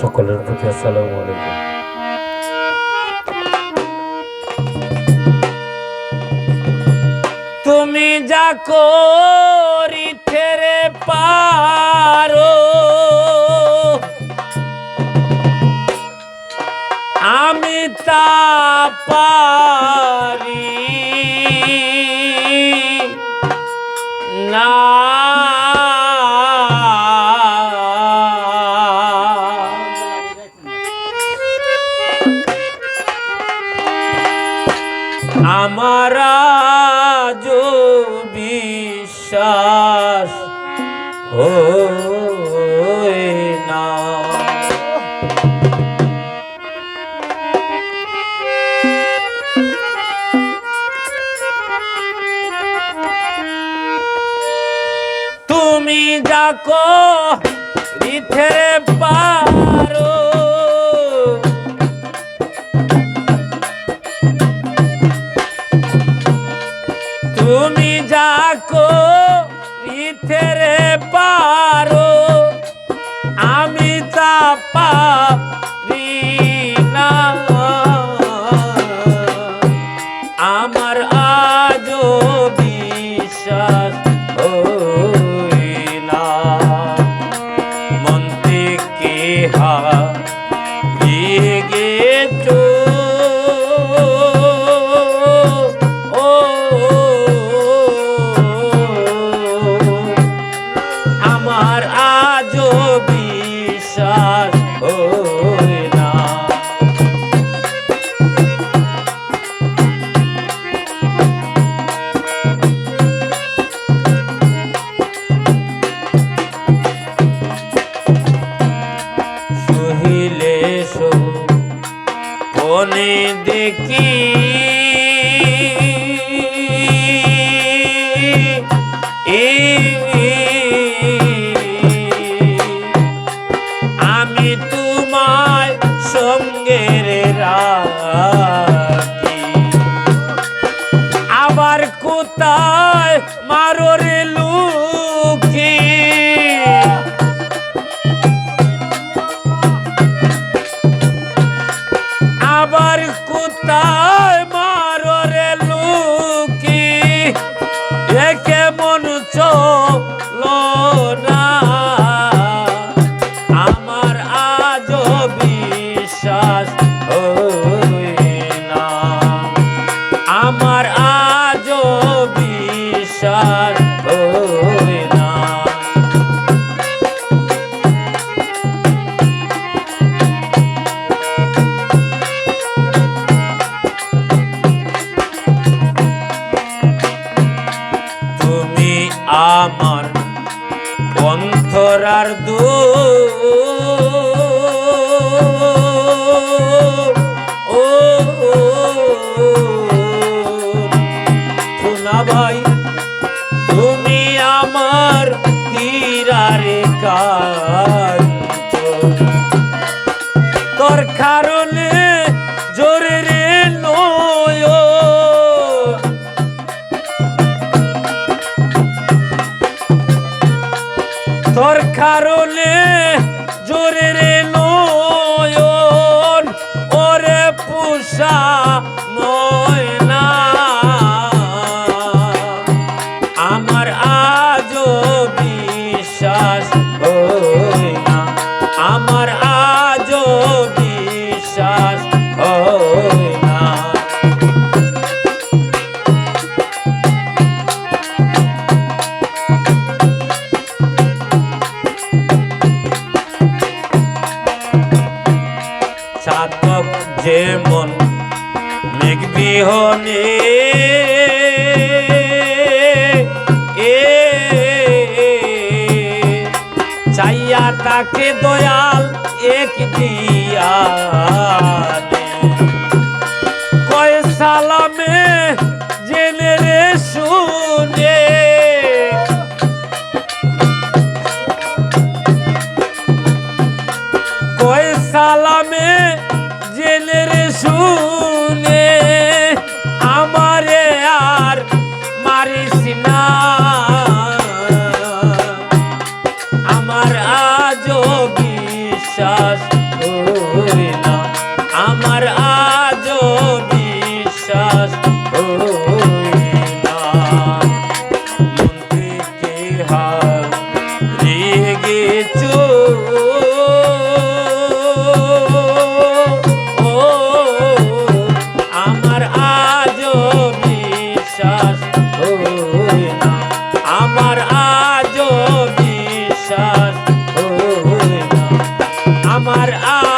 সকলের প্রতি আসসালামু আলাইকুম। তুমি যা করিতে রে পারো। আমি তা পারি। না আমার বিশ্বাস হয় না। তুমি যাকো রিথে পারো আমি রাখি আবার কোথায় মারো রে লুকি? আবার কোথায় মারো রে লুকি? একে মন চলো অন্তরার দু ও চাতক যেমন মেঘবিহনে এ চাইয়া তাকে দয়াল এক দিয়া যোগী শ্বাস Ah!